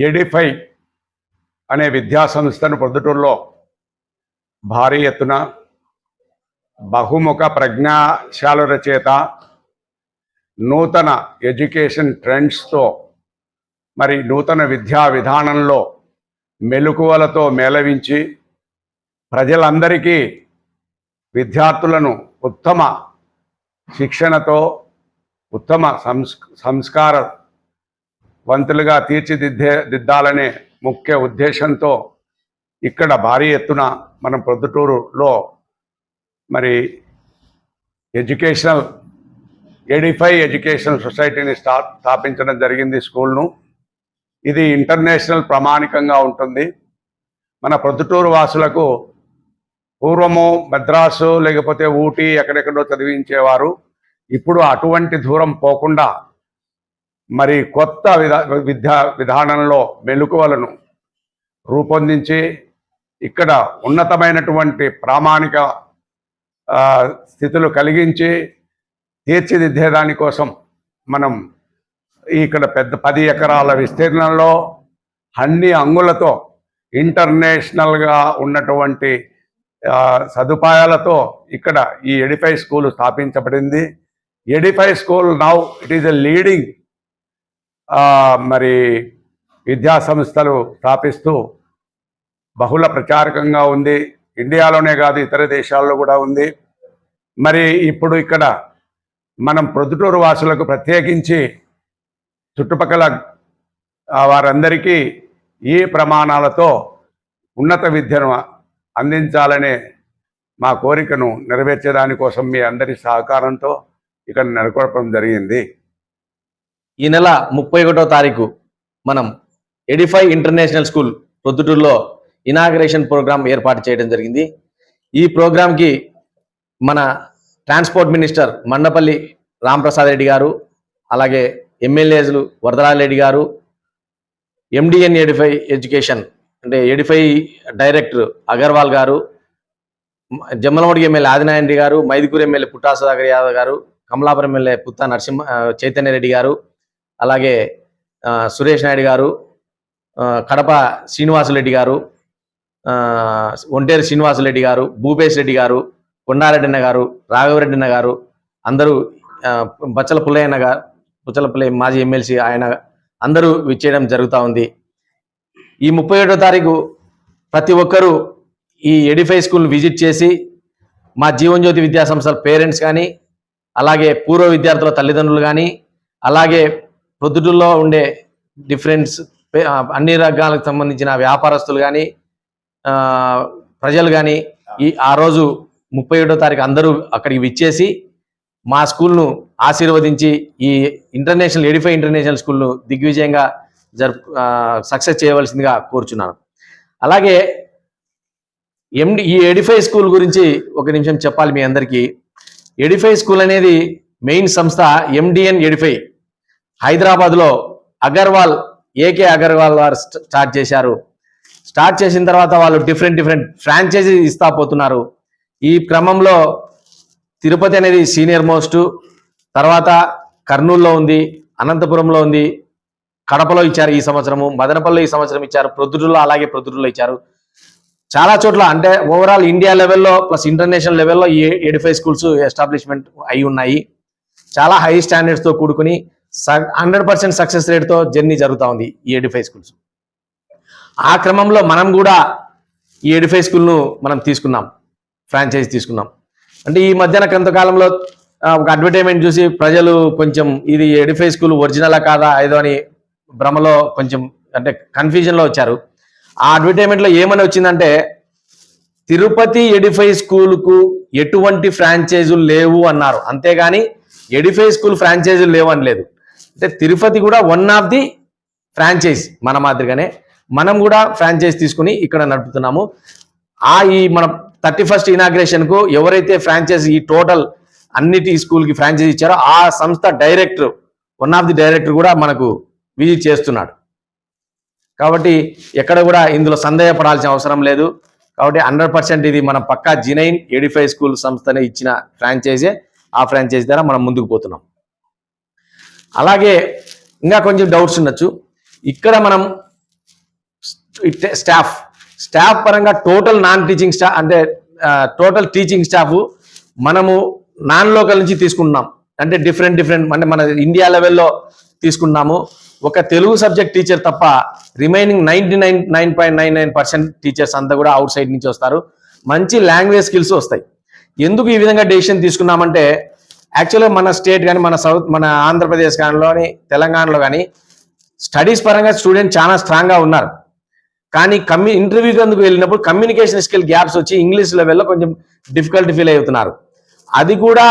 Edify అనే విద్యా సంస్థను పొద్దుటూరులో భారీ ఎత్తున బహుముఖ ప్రజ్ఞాశాలుల చేత నూతన ఎడ్యుకేషన్ ట్రెండ్స్తో మరి నూతన విద్యా విధానంలో మెలకువలతో మేళవించి ప్రజలందరికీ విద్యార్థులను ఉత్తమ శిక్షణతో ఉత్తమ సంస్ సంస్కార వంతులుగా తీర్చిదిద్దే దిద్దాలనే ముఖ్య ఉద్దేశంతో ఇక్కడ భారీ ఎత్తున మనం ప్రొద్దుటూరులో మరి ఎడ్యుకేషనల్ ఎడిఫై ఎడ్యుకేషనల్ సొసైటీని స్థా స్థాపించడం జరిగింది స్కూల్ను. ఇది ఇంటర్నేషనల్ ప్రామాణికంగా ఉంటుంది. మన ప్రొద్దుటూరు వాసులకు పూర్వము మద్రాసు లేకపోతే ఊటీ ఎక్కడెక్కడో చదివించేవారు. ఇప్పుడు అటువంటి దూరం పోకుండా మరి కొత్త విధా విద్యా విధానంలో మెలకువలను రూపొందించి ఇక్కడ ఉన్నతమైనటువంటి ప్రామాణిక స్థితులు కలిగించి తీర్చిదిద్దేదాని కోసం మనం ఇక్కడ పెద్ద పది ఎకరాల విస్తీర్ణంలో అన్ని అంగులతో ఇంటర్నేషనల్గా ఉన్నటువంటి సదుపాయాలతో ఇక్కడ ఈ ఎడిఫై స్కూల్ స్థాపించబడింది. Edify school now it is a leading మరి విద్యా సంస్థలు స్థాపిస్తూ బహుళ ప్రచారకంగా ఉంది. ఇండియాలోనే కాదు ఇతర దేశాల్లో కూడా ఉంది. మరి ఇప్పుడు ఇక్కడ మనం ప్రొద్దుటూరు వాసులకు ప్రత్యేకించి చుట్టుపక్కల వారందరికీ ఈ ప్రమాణాలతో ఉన్నత విద్యను అందించాలనే మా కోరికను నెరవేర్చడానికోసం మీ అందరి సహకారంతో ఇక్కడ నెలకొల్పడం జరిగింది. ఈ నెల ముప్పై ఒకటో తారీఖు మనం ఎడిఫై ఇంటర్నేషనల్ స్కూల్ ప్రొద్దుటూరులో ఇనాగరేషన్ ప్రోగ్రాం ఏర్పాటు చేయడం జరిగింది. ఈ ప్రోగ్రాంకి మన ట్రాన్స్పోర్ట్ మినిస్టర్ మండపల్లి రాంప్రసాద్ రెడ్డి గారు అలాగే ఎమ్మెల్యేలు వరదరాజరెడ్డి గారు ఎండిఎన్ ఎడిఫై ఎడ్యుకేషన్ అంటే Edify director Agarwal garu Jammalamadugu MLA Adinarayana garu Mydukur MLA Putta Sudhakar Yadav garu Kamalapuram MLA Putta Narasimha Chaitanya Reddy garu అలాగే సురేష్ నాయుడు గారు కడప శ్రీనివాసరెడ్డి గారు ఒంటేరు శ్రీనివాసరెడ్డి గారు భూపేష్ రెడ్డి గారు కొండారెడ్డి గారు రాఘవరెడ్డిన గారు అందరూ బచ్చల పుల్లయ్యన్న గారు బుచ్చల పుల్లయ్య మాజీ ఎమ్మెల్సీ ఆయన అందరూ విచ్చేయడం జరుగుతూ ఉంది. ఈ ముప్పై ఏడో తారీఖు ప్రతి ఒక్కరూ ఈ ఎడిఫై స్కూల్ విజిట్ చేసి మా జీవన్జ్యోతి విద్యాసంస్థల పేరెంట్స్ కానీ అలాగే పూర్వ విద్యార్థుల తల్లిదండ్రులు కానీ అలాగే ప్రొద్దుటూరులో ఉండే డిఫరెన్స్ అన్ని రంగాలకు సంబంధించిన వ్యాపారస్తులు కానీ ప్రజలు కానీ ఈ ఆ రోజు ముప్పై ఏడో తారీఖు అందరూ అక్కడికి విచ్చేసి మా స్కూల్ను ఆశీర్వదించి ఈ ఇంటర్నేషనల్ ఎడిఫై ఇంటర్నేషనల్ స్కూల్ను దిగ్విజయంగా జరుపు సక్సెస్ చేయవలసిందిగా కోరుచున్నాను. అలాగే ఎండి ఈ ఎడిఫై స్కూల్ గురించి ఒక నిమిషం చెప్పాలి మీ అందరికీ. ఎడిఫై స్కూల్ అనేది మెయిన్ సంస్థ ఎండిఎన్ ఎడిఫై. హైదరాబాద్లో అగర్వాల్ ఏకే అగర్వాల్ వారు స్టార్ట్ చేశారు. స్టార్ట్ చేసిన తర్వాత వాళ్ళు డిఫరెంట్ డిఫరెంట్ ఫ్రాంచైజీ ఇస్తా పోతున్నారు. ఈ క్రమంలో తిరుపతి అనేది సీనియర్ మోస్ట్ తర్వాత కర్నూలులో ఉంది అనంతపురంలో ఉంది కడపలో ఇచ్చారు ఈ సంవత్సరము మదనపల్లిలో ఈ సంవత్సరం ఇచ్చారు ప్రొద్దుటూరులో అలాగే ప్రొద్దుటూరులో ఇచ్చారు. చాలా చోట్ల అంటే ఓవరాల్ ఇండియా లెవెల్లో ప్లస్ ఇంటర్నేషనల్ లెవెల్లో ఈ ఎడిఫై స్కూల్స్ ఎస్టాబ్లిష్మెంట్ అయి ఉన్నాయి. చాలా హై స్టాండర్డ్స్తో కూడుకుని హండ్రెడ్ పర్సెంట్ సక్సెస్ రేట్తో జర్నీ జరుగుతూ ఉంది ఈ ఎడిఫై స్కూల్స్. ఆ క్రమంలో మనం కూడా ఈ ఎడిఫై స్కూల్ను మనం తీసుకున్నాం ఫ్రాంచైజ్ తీసుకున్నాం. అంటే ఈ మధ్యన కొంతకాలంలో ఒక అడ్వర్టైజ్మెంట్ చూసి ప్రజలు కొంచెం ఇది ఎడిఫై స్కూల్ ఒరిజినలా కాదా ఏదో అని భ్రమలో కొంచెం అంటే కన్ఫ్యూజన్లో వచ్చారు. ఆ అడ్వర్టైజ్మెంట్లో ఏమని వచ్చిందంటే తిరుపతి ఎడిఫై స్కూల్కు ఎటువంటి ఫ్రాంచైజులు లేవు అన్నారు. అంతేగాని ఎడిఫై స్కూల్ ఫ్రాంచైజీలు లేవు అని లేదు అంటే తిరుపతి కూడా వన్ ఆఫ్ ది ఫ్రాంచైజ్ మన మాదిరిగానే. మనం కూడా ఫ్రాంచైజ్ తీసుకుని ఇక్కడ నడుపుతున్నాము. ఆ ఈ మన థర్టీ ఫస్ట్ ఇనాగ్రేషన్కు ఎవరైతే ఫ్రాంచైజ్ ఈ టోటల్ అన్నిటి స్కూల్కి ఫ్రాంచైజ్ ఇచ్చారో ఆ సంస్థ director one of the director కూడా మనకు విజిట్ చేస్తున్నాడు. కాబట్టి ఎక్కడ కూడా ఇందులో సందేహపడాల్సిన అవసరం లేదు. కాబట్టి హండ్రెడ్ పర్సెంట్ ఇది మన పక్కా జినైన్ ఎడిఫై స్కూల్ సంస్థనే ఇచ్చిన ఫ్రాంచైజే ఆ ఫ్రాంచైజ్ ద్వారా మనం ముందుకు పోతున్నాం. అలాగే ఇంకా కొంచెం డౌట్స్ ఉండొచ్చు. ఇక్కడ మనం స్టాఫ్ స్టాఫ్ పరంగా టోటల్ నాన్ టీచింగ్ స్టాఫ్ అంటే టోటల్ టీచింగ్ స్టాఫ్ మనము నాన్ లోకల్ నుంచి తీసుకుంటున్నాం. అంటే డిఫరెంట్ డిఫరెంట్ అంటే మన ఇండియా లెవెల్లో తీసుకున్నాము ఒక తెలుగు సబ్జెక్ట్ టీచర్ తప్ప remaining ninety nine nine point nine nine percent teachers అంతా కూడా అవుట్ సైడ్ నుంచి వస్తారు. మంచి లాంగ్వేజ్ స్కిల్స్ వస్తాయి. ఎందుకు ఈ విధంగా డెసిషన్ తీసుకున్నామంటే యాక్చువల్గా మన స్టేట్ కానీ మన సౌత్ మన ఆంధ్రప్రదేశ్ కానీ తెలంగాణలో కానీ స్టడీస్ పరంగా స్టూడెంట్ చాలా స్ట్రాంగ్గా ఉన్నారు. కానీ కమ్యూ ఇంటర్వ్యూకి అందుకు వెళ్ళినప్పుడు కమ్యూనికేషన్ స్కిల్ గ్యాప్స్ వచ్చి ఇంగ్లీష్ లెవెల్లో కొంచెం డిఫికల్ట్ ఫీల్ అవుతున్నారు. అది కూడా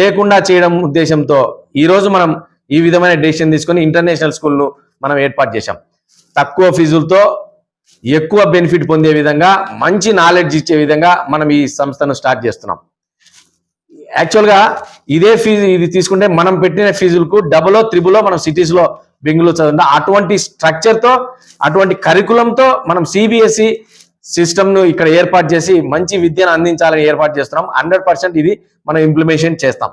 లేకుండా చేయడం ఉద్దేశంతో ఈరోజు మనం ఈ విధమైన డెసిషన్ తీసుకొని ఇంటర్నేషనల్ స్కూల్ను మనం ఏర్పాటు చేశాం. తక్కువ ఫీజులతో ఎక్కువ బెనిఫిట్ పొందే విధంగా మంచి నాలెడ్జ్ ఇచ్చే విధంగా మనం ఈ సంస్థను స్టార్ట్ చేస్తున్నాం. యాక్చువల్గా ఇదే ఫీజు ఇది తీసుకుంటే మనం పెట్టిన ఫీజులకు డబులో త్రిబులో మనం సిటీస్లో బెంగళూరు చదువు అటువంటి స్ట్రక్చర్తో అటువంటి కరికులంతో మనం సిబిఎస్ఈ సిస్టమ్ను ఇక్కడ ఏర్పాటు చేసి మంచి విద్యను అందించాలని ఏర్పాటు చేస్తున్నాం. హండ్రెడ్ పర్సెంట్ ఇది మనం ఇంప్లిమెంటేషన్ చేస్తాం.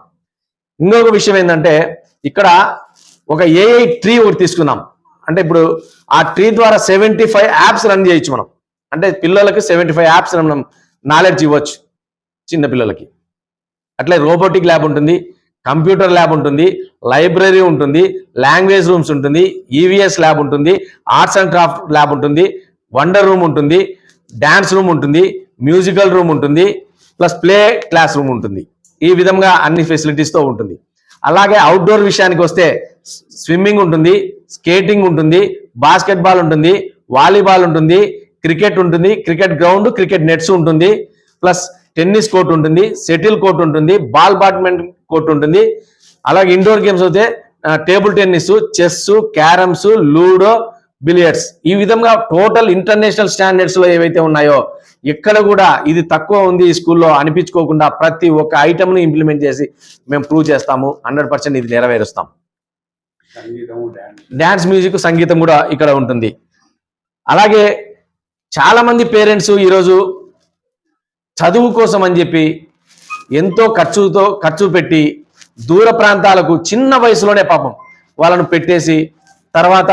ఇంకొక విషయం ఏంటంటే ఇక్కడ ఒక ఏఐ ట్రీ ఒకటి తీసుకున్నాం. అంటే ఇప్పుడు ఆ ట్రీ ద్వారా సెవెంటీ ఫైవ్ యాప్స్ రన్ చేయొచ్చు మనం. అంటే పిల్లలకు సెవెంటీ ఫైవ్ యాప్స్ మనం నాలెడ్జ్ ఇవ్వచ్చు చిన్న పిల్లలకి. అట్లే రోబోటిక్ ల్యాబ్ ఉంటుంది కంప్యూటర్ ల్యాబ్ ఉంటుంది లైబ్రరీ ఉంటుంది లాంగ్వేజ్ రూమ్స్ ఉంటుంది ఈవీఎస్ ల్యాబ్ ఉంటుంది ఆర్ట్స్ అండ్ క్రాఫ్ట్ ల్యాబ్ ఉంటుంది వండర్ రూమ్ ఉంటుంది డ్యాన్స్ రూమ్ ఉంటుంది మ్యూజికల్ రూమ్ ఉంటుంది ప్లస్ ప్లే క్లాస్ రూమ్ ఉంటుంది. ఈ విధంగా అన్ని ఫెసిలిటీస్తో ఉంటుంది. అలాగే అవుట్డోర్ విషయానికి వస్తే స్విమ్మింగ్ ఉంటుంది స్కేటింగ్ ఉంటుంది బాస్కెట్బాల్ ఉంటుంది వాలీబాల్ ఉంటుంది క్రికెట్ ఉంటుంది క్రికెట్ గ్రౌండ్ క్రికెట్ నెట్స్ ఉంటుంది ప్లస్ టెన్నిస్ కోర్ట్ ఉంటుంది సెటిల్ కోర్ట్ ఉంటుంది బాల్ బ్యాడ్మింటన్ కోర్ట్ ఉంటుంది. అలాగే ఇండోర్ గేమ్స్ అయితే table tennis chess carroms ludo billiards. ఈ విధంగా టోటల్ ఇంటర్నేషనల్ స్టాండర్డ్స్లో ఏవైతే ఉన్నాయో ఎక్కడ కూడా ఇది తక్కువ ఉంది ఈ స్కూల్లో అనిపించుకోకుండా ప్రతి ఒక్క ఐటమ్ను ఇంప్లిమెంట్ చేసి మేము ప్రూవ్ చేస్తాము. హండ్రెడ్ పర్సెంట్ ఇది నెరవేరుస్తాం. డాన్స్ డ్యాన్స్ మ్యూజిక్ సంగీతం కూడా ఇక్కడ ఉంటుంది. అలాగే చాలా మంది పేరెంట్స్ ఈరోజు చదువు కోసం అని చెప్పి ఎంతో ఖర్చుతో ఖర్చు పెట్టి దూర ప్రాంతాలకు చిన్న వయసులోనే పాపం వాళ్ళను పెట్టేసి తర్వాత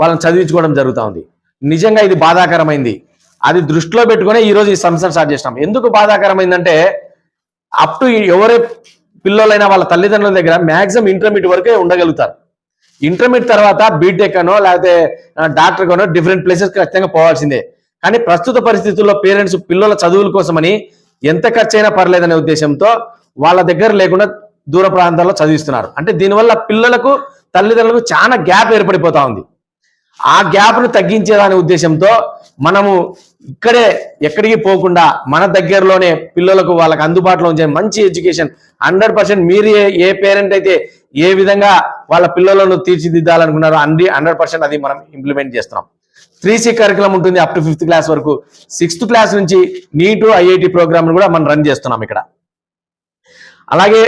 వాళ్ళని చదివించుకోవడం జరుగుతూ ఉంది. నిజంగా ఇది బాధాకరమైంది. అది దృష్టిలో పెట్టుకునే ఈరోజు ఈ సంస్థను స్టార్ట్ చేసినాం. ఎందుకు బాధాకరమైందంటే అప్ టు ఎవరే పిల్లలైనా వాళ్ళ తల్లిదండ్రుల దగ్గర మ్యాక్సిమం ఇంటర్మీడియట్ వరకే ఉండగలుగుతారు. ఇంటర్మీడియట్ తర్వాత బీటెక్ అనో లేకపోతే డాక్టర్ అనో డిఫరెంట్ ప్లేసెస్ ఖచ్చితంగా పోవాల్సిందే. కానీ ప్రస్తుత పరిస్థితుల్లో పేరెంట్స్ పిల్లల చదువుల కోసమని ఎంత ఖర్చు అయినా పర్లేదనే ఉద్దేశంతో వాళ్ళ దగ్గర లేకుండా దూర ప్రాంతాల్లో చదివిస్తున్నారు. అంటే దీనివల్ల పిల్లలకు తల్లిదండ్రులకు చాలా గ్యాప్ ఏర్పడిపోతా ఉంది. ఆ గ్యాప్ను తగ్గించేదాని ఉద్దేశంతో మనము ఇక్కడే ఎక్కడికి పోకుండా మన దగ్గరలోనే పిల్లలకు వాళ్ళకి అందుబాటులో ఉంచే మంచి ఎడ్యుకేషన్ హండ్రెడ్ పర్సెంట్ మీరు ఏ ఏ పేరెంట్ అయితే ఏ విధంగా వాళ్ళ పిల్లలను తీర్చిదిద్దాలనుకున్నారో అన్ని హండ్రెడ్ పర్సెంట్ అది మనం ఇంప్లిమెంట్ చేస్తున్నాం. త్రీ సి కరికులం ఉంటుంది అప్ టు ఫిఫ్త్ క్లాస్ వరకు. సిక్స్త్ క్లాస్ నుంచి నీటు ఐఐటి ప్రోగ్రామ్ కూడా మనం రన్ చేస్తున్నాం ఇక్కడ. అలాగే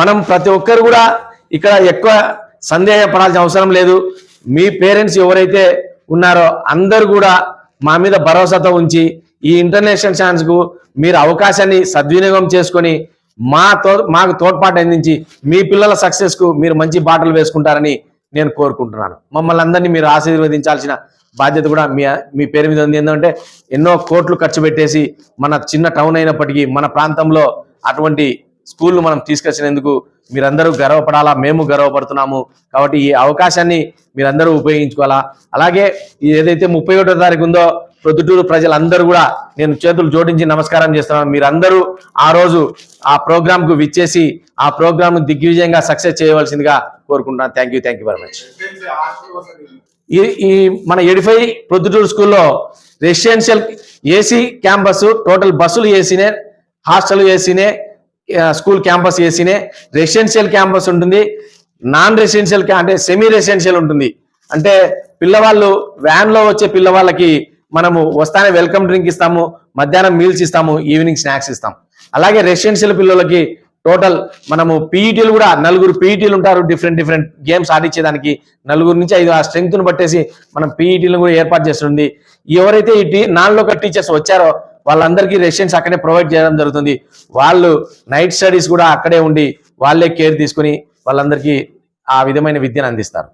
మనం ప్రతి ఒక్కరు కూడా ఇక్కడ ఎక్కువ సందేహపడాల్సిన అవసరం లేదు. మీ పేరెంట్స్ ఎవరైతే ఉన్నారో అందరు కూడా మా మీద భరోసాతో ఉంచి ఈ ఇంటర్నేషనల్ ఛాన్స్కు మీరు అవకాశాన్ని సద్వినియోగం చేసుకొని మా తో మాకు తోడ్పాటు అందించి మీ పిల్లల సక్సెస్కు మీరు మంచి బాటలు వేసుకుంటారని నేను కోరుకుంటున్నాను. మమ్మల్ని అందరినీ మీరు ఆశీర్వదించాల్సిన బాధ్యత కూడా మీ మీ పేరు మీద ఉంది. ఏంటంటే ఎన్నో కోట్లు ఖర్చు పెట్టేసి మన చిన్న టౌన్ అయినప్పటికీ మన ప్రాంతంలో అటువంటి స్కూల్ మనం తీసుకొచ్చినందుకు మీరందరూ గర్వపడాలా మేము గర్వపడుతున్నాము. కాబట్టి ఈ అవకాశాన్ని మీరందరూ ఉపయోగించుకోవాలా. అలాగే ఏదైతే ముప్పై ఒకటో తారీఖు ఉందో ప్రొద్దుటూరు ప్రజలందరూ కూడా నేను చేతులు జోడించి నమస్కారం చేస్తున్నాను. మీరందరూ ఆ రోజు ఆ ప్రోగ్రామ్కు విచ్చేసి ఆ ప్రోగ్రామ్ను దిగ్విజయంగా సక్సెస్ చేయవలసిందిగా కోరుకుంటున్నాను. Thank you thank you very much. ఈ ఈ మన ఎడిఫై ప్రొద్దుటూరు స్కూల్లో రెసిడెన్షియల్ ఏసీ క్యాంపస్ టోటల్ బస్సులు ఏసీనే హాస్టల్ ఏసీనే స్కూల్ క్యాంపస్ ఏసీనే రెసిడెన్షియల్ క్యాంపస్ ఉంటుంది. నాన్ రెసిడెన్షియల్ అంటే సెమీ రెసిడెన్షియల్ ఉంటుంది. అంటే పిల్లవాళ్ళు వ్యాన్లో వచ్చే పిల్లవాళ్ళకి మనము వస్తానే వెల్కమ్ డ్రింక్ ఇస్తాము మధ్యాహ్నం మీల్స్ ఇస్తాము ఈవినింగ్ స్నాక్స్ ఇస్తాం. అలాగే రెసిడెన్షియల్ పిల్లలకి టోటల్ మనము పీఈటీలు కూడా నలుగురు పీఈటీలు ఉంటారు డిఫరెంట్ డిఫరెంట్ గేమ్స్ ఆడించేదానికి నలుగురు నుంచి ఐదు ఆ స్ట్రెంగ్త్ను బట్టేసి మనం పీఈటీలను కూడా ఏర్పాటు చేస్తుంది. ఎవరైతే ఈ టీ నాన్ లోకల్ టీచర్స్ వచ్చారో వాళ్ళందరికీ రెసిడెన్స్ అక్కడే ప్రొవైడ్ చేయడం జరుగుతుంది. వాళ్ళు నైట్ స్టడీస్ కూడా అక్కడే ఉండి వాళ్ళే కేర్ తీసుకుని వాళ్ళందరికీ ఆ విధమైన విద్యను అందిస్తారు.